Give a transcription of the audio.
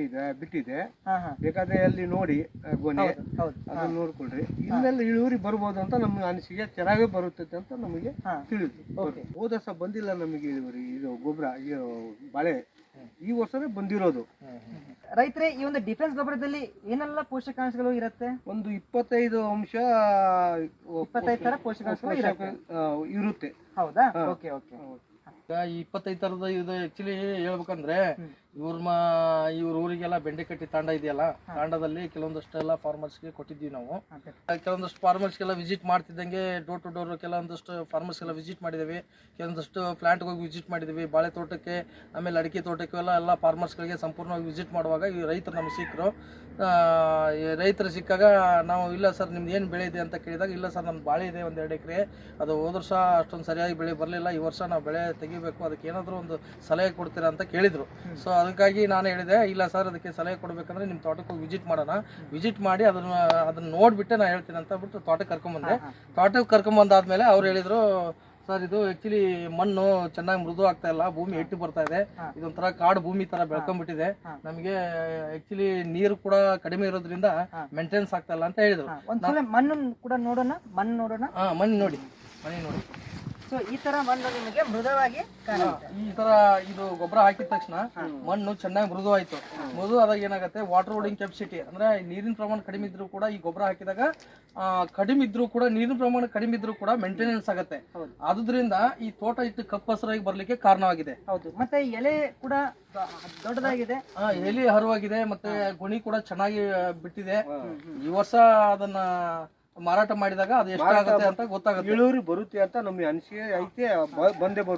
ಇದೆ ಬಿಟ್ಟಿದೆ. ಹಾ ಹಾ. ಬೇಕಾದ್ರೆ ಅಲ್ಲಿ ನೋಡಿ ಗೊನೆ ಅದನ್ನ ನೋಡ್ಕೊಳ್ರಿ. ಇನ್ನೆಲ್ಲ ಇಳುವರಿ ಬರ್ಬೋದು ಅಂತ ನಮ್ಮ ಅನಿಸಿಕೆ ಚೆನ್ನಾಗೇ ಬರುತ್ತೆ ಅಂತ ನಮಗೆ ತಿಳಿದು. ಹೋದ ವರ್ಷ ಬಂದಿಲ್ಲ ನಮಗೆ ಇಳುವರಿ ಇದು ಗೊಬ್ಬರ ಬಳೆ. ಈ ವರ್ಷನೇ ಬಂದಿರೋದು. ರೈತರೇ ಈ ಒಂದು ಡಿಫೆನ್ಸ್ ಗೊಬ್ಬರದಲ್ಲಿ ಏನೆಲ್ಲ ಪೋಷಕಾಂಶಗಳು ಇರುತ್ತೆ? ಒಂದು ಇಪ್ಪತ್ತೈದು ಅಂಶ ಇಪ್ಪತ್ತೈದು ತರ ಪೋಷಕಾಂಶಗಳು ಇರುತ್ತೆ. ಹೌದಾ. Okay okay. ಈ ಇಪ್ಪತ್ತೈದು ತರದ ಇದು ಆಕ್ಚುಲಿ ಹೇಳ್ಬೇಕಂದ್ರೆ. ಇವ್ರ ಮಾ ಇವ್ರ ಊರಿಗೆಲ್ಲ ಬೆಂಡೆಕಟ್ಟಿ ತಾಂಡ ಇದೆಯಲ್ಲ ತಾಂಡದಲ್ಲಿ ಕೆಲವೊಂದಷ್ಟೆಲ್ಲ ಫಾರ್ಮರ್ಸ್ಗೆ ಕೊಟ್ಟಿದ್ವಿ ನಾವು. ಕೆಲವೊಂದಷ್ಟು ಫಾರ್ಮರ್ಸ್ಗೆಲ್ಲ ವಿಸಿಟ್ ಮಾಡ್ತಿದ್ದಂಗೆ ಡೋರ್ ಟು ಡೋರ್ ಕೆಲವೊಂದಷ್ಟು ಫಾರ್ಮರ್ಸ್ಗೆಲ್ಲ ವಿಸಿಟ್ ಮಾಡಿದ್ದೀವಿ. ಕೆಲವೊಂದಷ್ಟು ಪ್ಲಾಂಟ್ಗೆ ಹೋಗಿ ವಿಸಿಟ್ ಮಾಡಿದ್ದೀವಿ. ಬಾಳೆ ತೋಟಕ್ಕೆ ಆಮೇಲೆ ಅಡಿಕೆ ತೋಟಕ್ಕೆ ಎಲ್ಲ ಎಲ್ಲ ಫಾರ್ಮರ್ಸ್ಗಳಿಗೆ ಸಂಪೂರ್ಣವಾಗಿ ವಿಸಿಟ್ ಮಾಡುವಾಗ ಈ ರೈತರು ನಮಗೆ ಸಿಕ್ಕರು. ರೈತರು ಸಿಕ್ಕಾಗ ನಾವು ಇಲ್ಲ ಸರ್ ನಿಮ್ದು ಏನು ಬೆಳೆ ಇದೆ ಅಂತ ಕೇಳಿದಾಗ ಇಲ್ಲ ಸರ್ ನಮ್ಮ ಬಾಳೆ ಇದೆ ಒಂದು ಎರಡು ಎಕರೆ. ಅದು ಹೋದ ವರ್ಷ ಅಷ್ಟೊಂದು ಸರಿಯಾಗಿ ಬೆಳೆ ಬರಲಿಲ್ಲ. ಈ ವರ್ಷ ನಾವು ಬೆಳೆ ತೆಗಿಬೇಕು. ಅದಕ್ಕೆ ಏನಾದರೂ ಒಂದು ಸಲಹೆ ಕೊಡ್ತೀರಾ ಅಂತ ಕೇಳಿದರು. ಸೊ ಅದಕ್ಕಾಗಿ ನಾನು ಹೇಳಿದೆ ಇಲ್ಲ ಸರ್ ಅದಕ್ಕೆ ಸಲಹೆ ಕೊಡಬೇಕಂದ್ರೆ ನಿಮ್ಮ ತೋಟಕ್ಕೆ ಹೋಗಿ ವಿಸಿಟ್ ಮಾಡೋಣ. ವಿಸಿಟ್ ಮಾಡಿ ಅದನ್ನ ಅದನ್ನ ನೋಡಿಬಿಟ್ಟೆ ನಾನು ಹೇಳ್ತೀನಿ ಅಂತ ಬಿಟ್ಟು ತೋಟಕ್ಕೆ ಕರ್ಕೊಂಬಂದೆ. ತೋಟಕ್ಕೆ ಕರ್ಕೊಂಬಂದಾದ್ಮೇಲೆ ಅವ್ರು ಹೇಳಿದ್ರು ಸರ್ ಇದು ಆಕ್ಚುಲಿ ಮಣ್ಣು ಚೆನ್ನಾಗಿ ಮೃದು ಆಗ್ತಾ ಇಲ್ಲ ಭೂಮಿ ಎಟ್ಟು ಬರ್ತಾ ಇದೆ. ಇದೊಂಥರ ಕಾಡು ಭೂಮಿ ತರ ಬೆಳ್ಕೊಂಡ್ಬಿಟ್ಟಿದೆ. ನಮಗೆ ಆಕ್ಚುಲಿ ನೀರು ಕೂಡ ಕಡಿಮೆ ಇರೋದ್ರಿಂದ ಮೇಂಟೆನ್ಸ್ ಮೇಂಟೆನೆನ್ಸ್ ಆಗ್ತಾ ಇಲ್ಲ ಅಂತ ಹೇಳಿದ್ರು. ಮಣ್ಣು ಕೂಡ ನೋಡೋಣ ಮಣ್ಣು ನೋಡೋಣ. ಹಾ ಮಣ್ಣು ನೋಡಿ ಮಣ್ಣು ನೋಡಿ. ಸೊ ಈ ತರ ಮಣ್ಣು ನಿಮಗೆ ಮೃದುವಾಗಿ ಕಾಣುತ್ತೆ. ಈ ತರ ಇದು ಗೊಬ್ಬರ ಹಾಕಿದ ತಕ್ಷಣ ಮಣ್ಣು ಚೆನ್ನಾಗಿ ಮೃದು ಆಯ್ತು ಮೃದು ಆದಾಗ ಏನಾಗುತ್ತೆ? ವಾಟರ್ ಹೋಲ್ಡಿಂಗ್ ಕೆಪಾಸಿಟಿ ಅಂದ್ರೆ ನೀರಿನ ಪ್ರಮಾಣ ಕಡಿಮೆ ಇದ್ರೂ ಕೂಡ ಈ ಗೊಬ್ಬರ ಹಾಕಿದಾಗ ಕಡಿಮೆ ಇದ್ರೂ ಕೂಡ ನೀರಿನ ಪ್ರಮಾಣ ಕಡಿಮೆ ಇದ್ರೂ ಕೂಡ ಮೇಂಟೆನೆನ್ಸ್ ಆಗುತ್ತೆ. ಅದ್ರಿಂದ ಆದ್ರಿಂದ ಈ ತೋಟ ಇಟ್ಟು ಕಪ್ಪು ಹಸಿರಾಗಿ ಬರ್ಲಿಕ್ಕೆ ಕಾರಣವಾಗಿದೆ. ಹೌದು. ಮತ್ತೆ ಎಲೆ ಕೂಡ ದೊಡ್ಡದಾಗಿದೆ. ಎಲೆ ಹರುವಾಗಿದೆ ಮತ್ತೆ ಗುಣಿ ಕೂಡ ಚೆನ್ನಾಗಿ ಬಿಟ್ಟಿದೆ. ಈ ವರ್ಷ ಅದನ್ನ ಮಾರಾಟ ಮಾಡಿದಾಗ ಅದು ಎಷ್ಟಾಗುತ್ತೆ ಅಂತ ಗೊತ್ತಾಗುತ್ತೆ. ಇಳುವರಿ ಬರುತ್ತೆ ಅಂತ ನಮ್ಗೆ ಅನಿಸಿಕೆ ಐತೆ ಬ- ಬಂದೇ ಬರುತ್ತೆ.